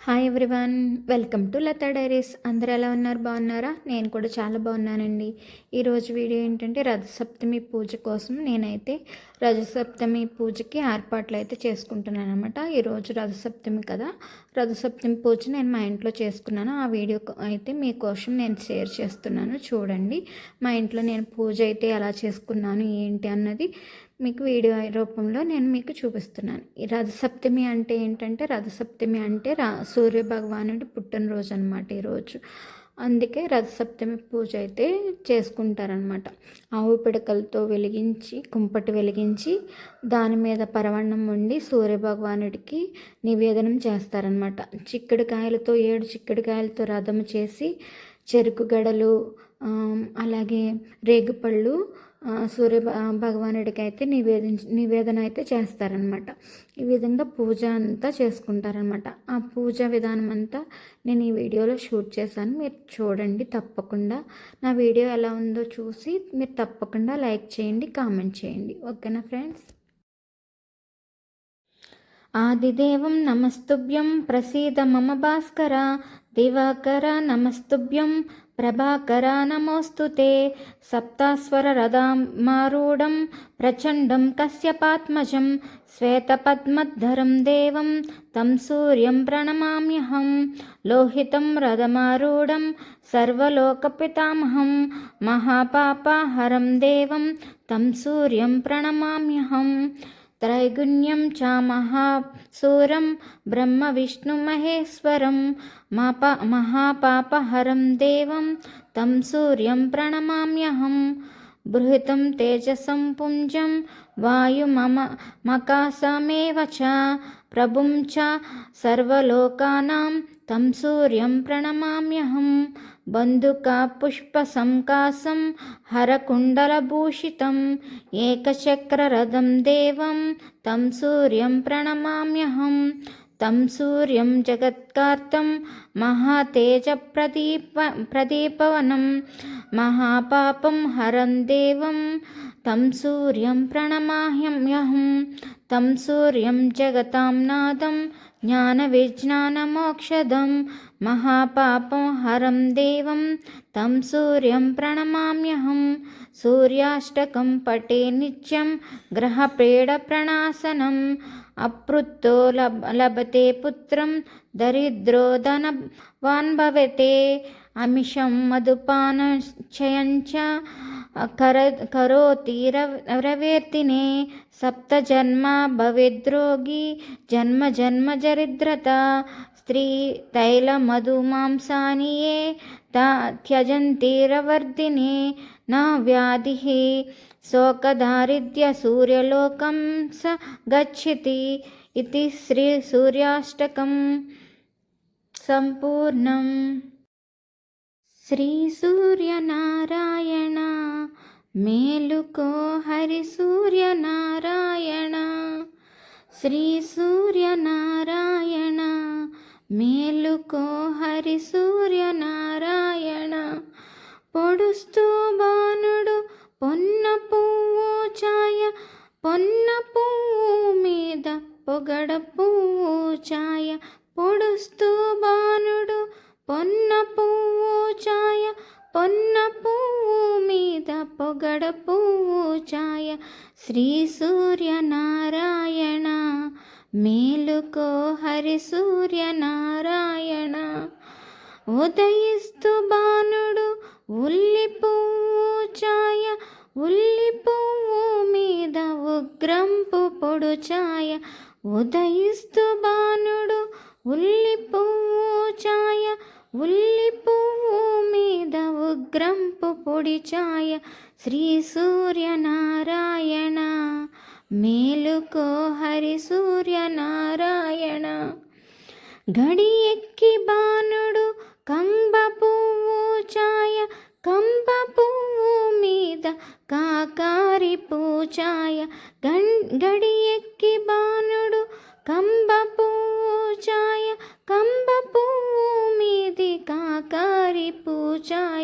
Hi everyone welcome to Lata diaries అందరూ ఎలా ఉన్నారు? బాగున్నారా? నేను కూడా చాలా బాగున్నానండి. ఈరోజు వీడియో ఏంటంటే రథసప్తమి పూజ కోసం నేనైతే రథసప్తమి పూజకి ఏర్పాట్లు అయితే చేసుకుంటున్నాను అనమాట ఈరోజు రథసప్తమి కదా. రథసప్తమి పూజ నేను మా ఇంట్లో చేసుకున్నాను. ఆ వీడియో అయితే మీకోసం నేను షేర్ చేస్తున్నాను. చూడండి. మా ఇంట్లో నేను పూజ అయితే ఎలా చేసుకున్నాను ఏంటి అన్నది మీకు వీడియో రూపంలో నేను మీకు చూపిస్తున్నాను. ఈ రథసప్తమి అంటే ఏంటంటే రథసప్తమి అంటే రా సూర్య భగవానుడి పుట్టినరోజు అనమాట ఈరోజు అందుకే రథసప్తమి పూజ అయితే చేసుకుంటారనమాట ఆవు పిడకలతో వెలిగించి కుంపటి వెలిగించి దాని మీద పరవణం వండి సూర్యభగవానుడికి నివేదనం చేస్తారనమాట చిక్కడికాయలతో ఏడు చిక్కడికాయలతో రథము చేసి చెరుకు గడలు అలాగే రేగుపళ్ళు సూర్య భగవానుడికి అయితే నివేదించి నివేదన అయితే చేస్తారనమాట ఈ విధంగా పూజ అంతా చేసుకుంటారనమాట ఆ పూజ విధానం అంతా నేను ఈ వీడియోలో షూట్ చేశాను. మీరు చూడండి తప్పకుండా. నా వీడియో ఎలా ఉందో చూసి మీరు తప్పకుండా లైక్ చేయండి కామెంట్ చేయండి. ఓకేనా ఫ్రెండ్స్? ఆదిదేవం నమస్తుభ్యం ప్రసీద మమ భాస్కర దివాకర నమస్తుభ్యం ప్రభాకరా నమోऽस्तु ते। సప్తాస్వరరథామారూఢం ప్రచండం కశ్యపాత్మజం శ్వేతపద్మద్ధరం దేవం తం సూర్యం ప్రణమామ్యహం లోహితం రథమారూఢం సర్వలోకపితామహం మహాపాపాహరం దేవం తం సూర్యం ప్రణమామ్యహం त्रैगुण्यं च महासूरं ब्रह्मविष्णुमहेश्वरं माप महापापहरं देवं तं सूर्यं प्रणमाम्यहं बृहतं तेजसं पुञ्जं वायुमम मकासमेव च प्रभुं च सर्वलोकानां तं सूर्यं प्रणमाम्यहम् बन्धुकापुष्पसङ्कासं हरकुण्डलभूषितम् एकचक्ररथं देवं तं सूर्यं प्रणमाम्यहं तं सूर्यं जगत्कार्तं महातेजप्रदीप प्रदीपवनं महापापं हरं देवं तं सूर्यं प्रणमाम्यहं तं सूर्यं जगतां नादं ज्ञानविज्ञानमोक्षदं महापापं हरं देवं तं सूर्यं प्रणमाम्यहं सूर्याष्टकं पटे नित्यं ग्रहप्रेडप्रणासनम् अपृत्तो लब लभते पुत्रं दरिद्रो धनवान् भवते अमिषं मधुपानक्षयञ्च कर करोति रवेर्तिने सप्तजन्मा भवेद्रोगी जन्म जन्म दरिद्रता स्त्री तैलमधुमांसानि ये ता त्यजन्तीरवर्धिने न व्याधिः शोकदारिद्र्यसूर्यलोकं स गच्छति इति श्रीसूर्याष्टकं सम्पूर्णम् శ్రీ సూర్యనారాయణ మేలుకో హరి సూర్యనారాయణ. శ్రీ సూర్యనారాయణ మేలుకో హరి సూర్యనారాయణ. పొడుస్తూ బాణుడు పొన్న పువ్వు ఛాయ పొన్న పువ్వు మీద పొగడ పువ్వు ఛాయ. పొడుస్తూ బాణుడు పొన్న పువ్వు ఛాయ పొన్న పువ్వు మీద పొగడ పువ్వు ఛాయ శ్రీ సూర్యనారాయణ మేలుకో హరి సూర్యనారాయణ. ఉదయిస్తు బాణుడు ఉల్లి పువ్వు ఛాయ ఉల్లి పువ్వు మీద ఉగ్రంపు పొడు ఛాయ ఉదయిస్తు బాణుడు ఉల్లి పువ్వు ఛాయ ఉల్లి పువ్వు మీద ఉగ్రంపు పొడి ఛాయ శ్రీ సూర్యనారాయణ. మేలుకో హరి సూర్యనారాయణ. గడి ఎక్కి బాణుడు కంబ పువ్వు ఛాయ కంబ పువ్వు మీద కాకారి పూచాయ. గడి ఎక్కి బాణుడు కంబ పువ్వు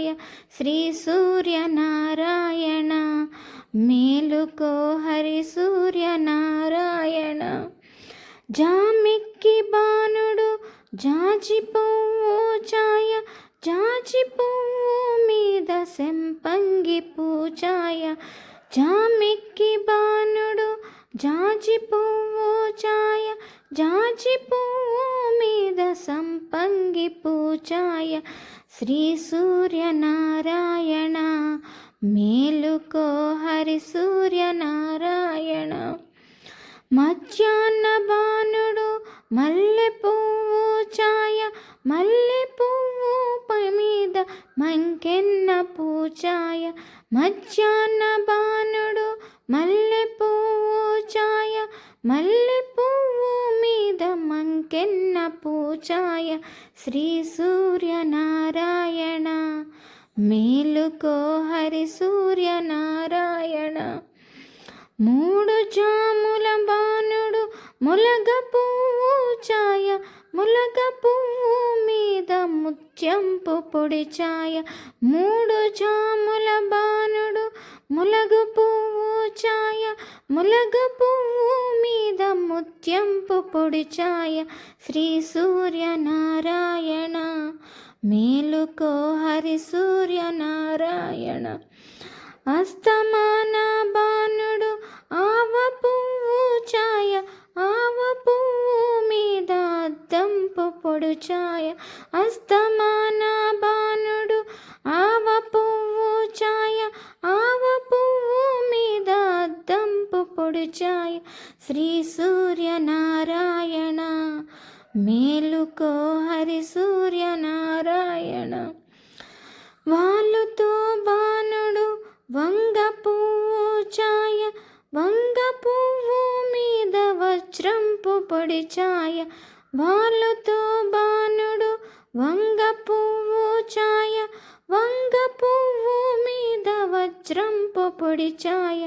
పూజాయ శ్రీ సూర్యనారాయణ. మేలుకో హరి సూర్యనారాయణ. జామిక్కి బాణుడు జాజి పువ్వు ఛాయ జాజి పువ్వు మీద సెంపంగి పూచాయ. జామిక్కి బాణుడు జాజి పువ్వు చాయ జాజి పువ్వు మీద సంపంగి పూచాయ. శ్రీ సూర్యనారాయణ మేలుకో హరి సూర్యనారాయణ. మధ్యాహ్న బాణుడు మల్లె పువ్వు ఛాయ మల్లె పువ్వు పై మీద మంకెన్న పూచాయ మధ్య మేలుకో హరి సూర్యనారాయణ మూడు జాముల బాణుడు ములగ పువ్వు ఛాయ ములగ పువ్వు మీద ముత్యంపు పొడి ఛాయ. మూడు జాముల బాణుడు ములగ పువ్వు ఛాయ ములగ పువ్వు మీద ముత్యంపు పొడి ఛాయ శ్రీ సూర్యనారాయణ. మేలుకో హరి సూర్య నారాయణ అస్తమాన బాణుడు ఆవ పువ్వు ఛాయ ఆవ పువ్వు మీద అద్దంపు పొడు ఛాయ. అస్తమాన బాణుడు పొడి ఛాయ వాళ్ళుతో బాణుడు వంగ పువ్వు ఛాయ వంగ పువ్వు మీద వజ్రంపు పొడి ఛాయ.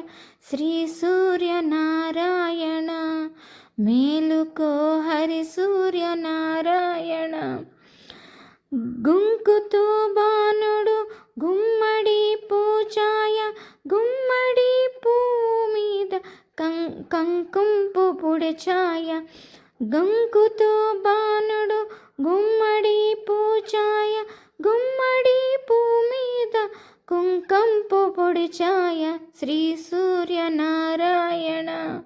శ్రీ సూర్యనారాయణ మేలుకో హరి సూర్యనారాయణ. గుంకుతో బాణుడు గుమ్మడి పూచాయ గుమ్మడి పువ్వు కం కంకుంపు పుడిచాయ. గంకుతో బాణుడు గుమ్మడి పూచాయ. గుమ్మడి పూ మీద కుంకంపు పొడిచాయ శ్రీ సూర్యనారాయణ.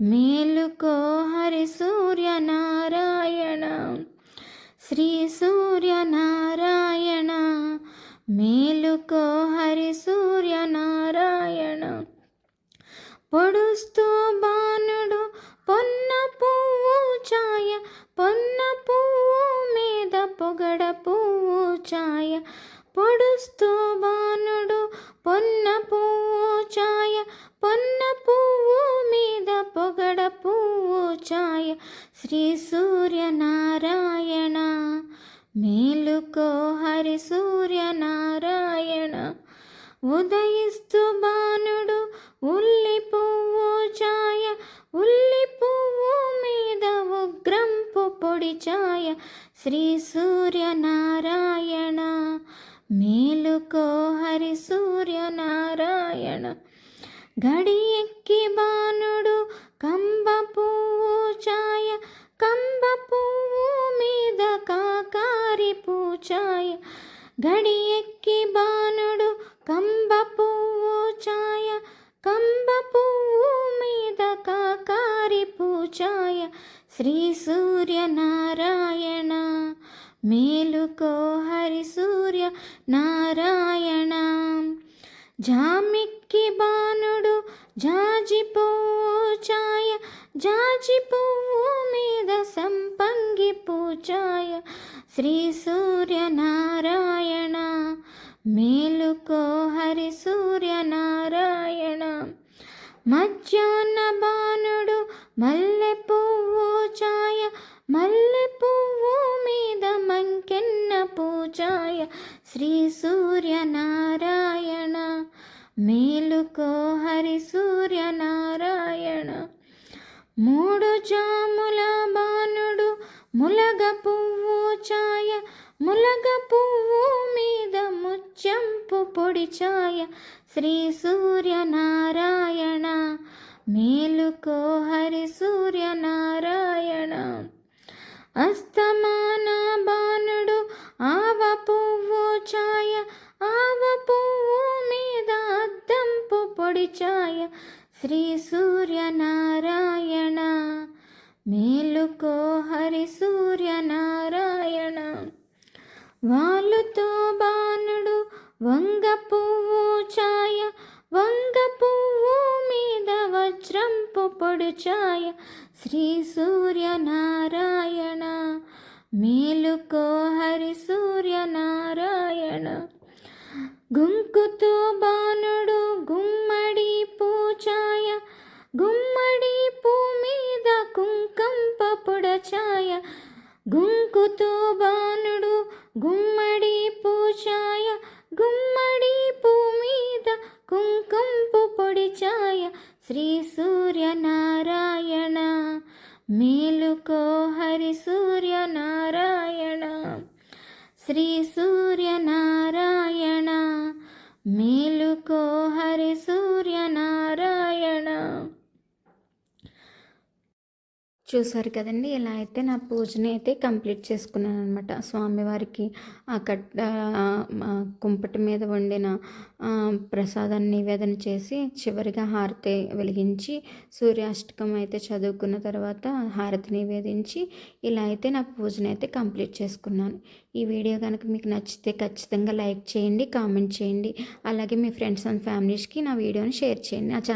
మేలుకో హరి సూర్యనారాయణ. శ్రీ సూర్యనారాయణ. మేలుకో హరి సూర్యనారాయణ. పొడుస్తూ బాణుడు పొన్న పువ్వు ఛాయ పొన్న పువ్వు మీద పొగడ పువ్వు ఛాయ. పొడుస్తూ బాణుడు పొన్న పువ్వు ఛాయ పొన్న పువ్వు మీద పొగడ పువ్వు ఛాయ. శ్రీ సూర్యనారాయణ మేలుకో హరి సూర్యనారాయణ. ఉదయిస్తూ బా పొడి ఛాయ శ్రీ సూర్యనారాయణ. మేలుకో హరి సూర్యనారాయణ. గడి ఎక్కి బాణుడు కంబ పువ్వు ఛాయ కంబ పువ్వు మీద కాకారి పూచాయ. గడి జామిక్కి బాణుడు జాజి పువ్వు ఛాయ జాజి పువ్వు మీద సంపంగి పూచాయ. శ్రీ సూర్యనారాయణ మేలుకో హరి సూర్యనారాయణ. మధ్యాహ్న బాణుడు మల్లె పువ్వు మూడు జాముల బాణుడు ములగ పువ్వు ఛాయ ములగ పువ్వు మీద ముచ్చెంపు పొడి ఛాయ శ్రీ సూర్యనారాయణ మేలుకో హరి సూర్యనారాయణ. అస్తమాన బాణుడు ఆవ పువ్వు ఛాయ ఆవ పువ్వు మీద అద్దంపు పొడి ఛాయ శ్రీ సూర్యనారాయణ. మేలుకో హరి సూర్యనారాయణ. వాళ్ళుతో బాణుడు వంగ పువ్వు ఛాయ వంగ పువ్వు మీద వజ్రంపు పొడు ఛాయ శ్రీ సూర్యనారాయణ. మేలుకో హరి సూర్యనారాయణ. గుంకుతో బాణుడు గుమ్మడి ఛాయ గుమ్మడి పూ మీద పపుడ ఛాయ గుంకుతో బాణుడు గుమ్మడి పూచాయ గుమ్మడి పూ మీద పొడి ఛాయ శ్రీ సూర్యనారాయణ మేలుకో హరి సూర్యనారాయణ. శ్రీ సూర్యనారాయణ మేలుకో హరి సూర్యనారాయణ. చూసారు కదండి ఇలా అయితే నా పూజని అయితే కంప్లీట్ చేసుకున్నాను అనమాట స్వామివారికి ఆ కట్ట కుంపటి మీద వండిన ప్రసాదాన్ని నివేదన చేసి చివరిగా హారతి వెలిగించి సూర్యాష్టకం అయితే చదువుకున్న తర్వాత హారతి నివేదించి ఇలా అయితే నా పూజని అయితే కంప్లీట్ చేసుకున్నాను. ఈ వీడియో కనుక మీకు నచ్చితే ఖచ్చితంగా లైక్ చేయండి కామెంట్ చేయండి. అలాగే మీ ఫ్రెండ్స్ అండ్ ఫ్యామిలీస్కి నా వీడియోని షేర్ చేయండి. నా ఛానల్